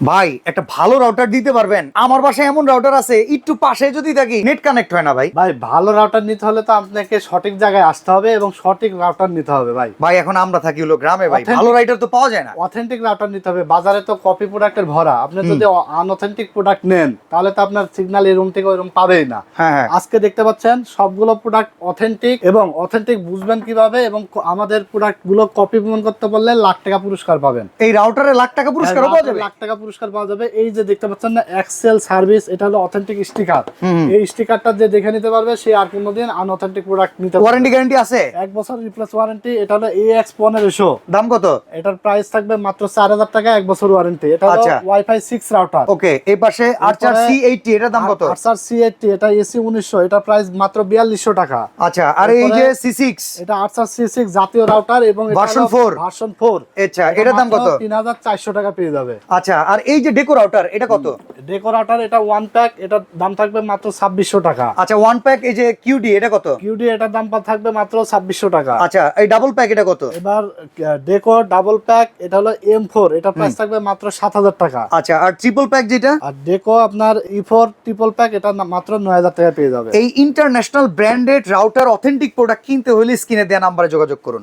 ভাই একটা ভালো রাউটার দিতে পারবেন। আমার বাসায় এমন রাউটার আছে একটু পাশে যদি থাকি নেট কানেক্ট হয় না ভাই। ভাই ভালো রাউটার নিতে হলে তো আপনাকে সঠিক জায়গায় আসতে হবে এবং সঠিক রাউটার নিতে হবে ভাই। ভাই এখন আমরা থাকি হলো গ্রামে ভাই ভালো রাইটার তো পাওয়া যায় না। অথেন্টিক রাউটার নিতে হবে বাজারে তো কপি প্রোডাক্টের ভরা। আপনি যদি আনঅথেন্টিক প্রোডাক্ট নেন তাহলে তো আপনার সিগন্যাল এরকম থেকে ওইরকম পাবেই না। হ্যাঁ হ্যাঁ। আজকে দেখতে পাচ্ছেন সবগুলো প্রোডাক্ট অথেন্টিক এবং অথেন্টিক বুঝবেন কীভাবে এবং আমাদের প্রোডাক্টগুলো কপি প্রমাণ করতে পারলে লাখ টাকা পুরস্কার পাবেন। এই রাউটারে লাখ টাকা পুরস্কার পাওয়া যাবে? লাখ টাকা পুরস্কার পাওয়া যাবে। এই যে দেখতে পাচ্ছেন না এক্সেল সার্ভিস এটা হলো অথেন্টিক স্টিকার এই স্টিকারটা যে দেখে নিতে পারবে সে আর কোনোদিন আনঅথেন্টিক প্রোডাক্ট নিতে ওয়ারেন্টি গ্যারান্টি আছে? এক বছর রিপ্লেস ওয়ারেন্টি এটা হলো এ এক্স পনেরোশো। দাম কত? এটার প্রাইস থাকবে মাত্র চার হাজার টাকা এক বছর ওয়ারেন্টি এটা হলো। ওয়াইফাই সিক্স রাউটার ওকে এই পাশে আরচার সি এইটটি এটার দাম কত? আরসার সি এইটটি এটা এসি উনিশশো এটা প্রাইস মাত্র বিয়াল্লিশশো টাকা। আচ্ছা আর এই যে সি সিক্স এটা আরসার সি সিক্স জাতীয় রাউটার এবং Version four? ভার্সন ফোর আচ্ছা এটার দাম কত? তিন হাজার চারশো টাকা পেয়ে যাবে। আচ্ছা আর এই যে ডেকো রাউটার এটা কত? ডেকো রাউটার এটা ওয়ান প্যাক এটার দাম থাকবে মাত্র ছাব্বিশশো টাকা। আচ্ছা ওয়ান প্যাক এই যে কিউডি এটা কত? কিউডি এটার দাম থাকবে মাত্র ছাব্বিশশো টাকা। আচ্ছা এই ডাবল প্যাক এটা কত? এবার ডেকো ডাবল প্যাক এটা হলো এম ফোর এটা প্রাইস থাকবে মাত্র সাত হাজার টাকা। আচ্ছা আর ট্রিপল প্যাক যেটা? আর ডেকো আপনার ই ফোর ট্রিপল প্যাক এটা মাত্র নয় হাজার টাকা পেয়ে যাবে। এই international branded router authentic product কিনতে হলে স্ক্রিনে দেওয়া নাম্বারে যোগাযোগ করুন।